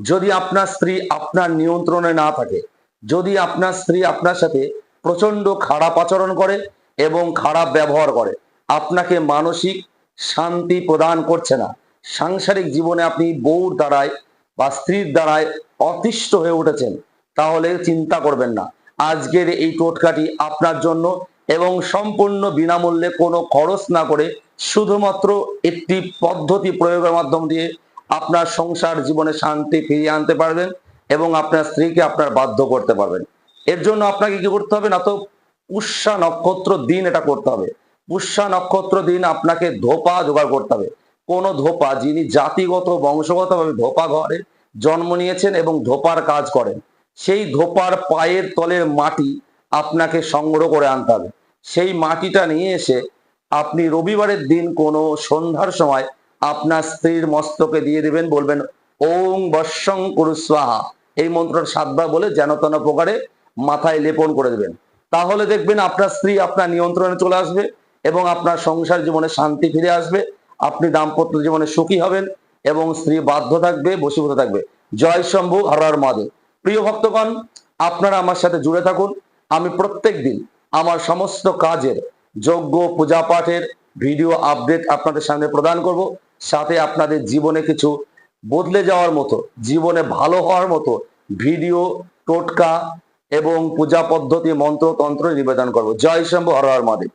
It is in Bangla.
যদি আপনার স্ত্রী আপনার নিয়ন্ত্রণে না থাকে, যদি আপনার স্ত্রী আপনার সাথে প্রচণ্ড খারাপ আচরণ করে এবং খারাপ ব্যবহার করে, আপনাকে মানসিক শান্তি প্রদান করছে না। সাংসারিক জীবনে আপনি বউর দ্বারায় বা স্ত্রীর দ্বারায় অতিষ্ঠ হয়ে উঠেছেন, তাহলে চিন্তা করবেন না। আজকের এই টোটকাটি আপনার জন্য এবং সম্পূর্ণ বিনামূল্যে কোনো খরচ না করে শুধুমাত্র একটি পদ্ধতি প্রয়োগের মাধ্যম দিয়ে আপনার সংসার জীবনে শান্তি ফিরিয়ে আনতে পারবেন এবং আপনার স্ত্রীকে আপনার বাধ্য করতে পারবেন। এর জন্য আপনাকে কি করতে হবে না তো পুষ্যা নক্ষত্র দিন এটা করতে হবে। পুষ্যা নক্ষত্র দিন আপনাকে ধোপা জোগাড় করতে হবে। কোন ধোপা যিনি জাতিগত, বংশগতভাবে ধোপা ঘরে জন্ম নিয়েছেন এবং ধোপার কাজ করেন, সেই ধোপার পায়ের তলের মাটি আপনাকে সংগ্রহ করে আনতে হবে। সেই মাটিটা নিয়ে এসে আপনি রবিবারের দিন কোনো সন্ধ্যার সময় আপনার স্ত্রীর মস্তকে দিয়ে দিবেন, বলবেন, ওং বর্ষং কুরুস্বাহা এই মন্ত্রটা সাতবার বলে যেন তেন প্রকারে মাথায় লেপন করে দেবেন। তাহলে দেখবেন আপনার স্ত্রী আপনার নিয়ন্ত্রণে চলে আসবে এবং আপনার সংসার জীবনে শান্তি ফিরে আসবে, আপনি দাম্পত্য জীবনে সুখী হবেন এবং স্ত্রী বাধ্য থাকবে, বসীভূত থাকবে। জয় শম্ভু হরার মাদে প্রিয় ভক্তগণ, আপনারা আমার সাথে জুড়ে থাকুন। আমি প্রত্যেক দিন আমার সমস্ত কাজের, যজ্ঞ, পূজা পাঠের ভিডিও আপডেট আপনাদের সামনে প্রদান করব। সাথে আপনাদের জীবনে কিছু বদলে যাওয়ার মতো, জীবনে ভালো হওয়ার মতো ভিডিও, টোটকা এবং পূজা পদ্ধতি মন্ত্র তন্ত্র নিবেদন করব। জয় শম্ভু হর হর মহাদেব।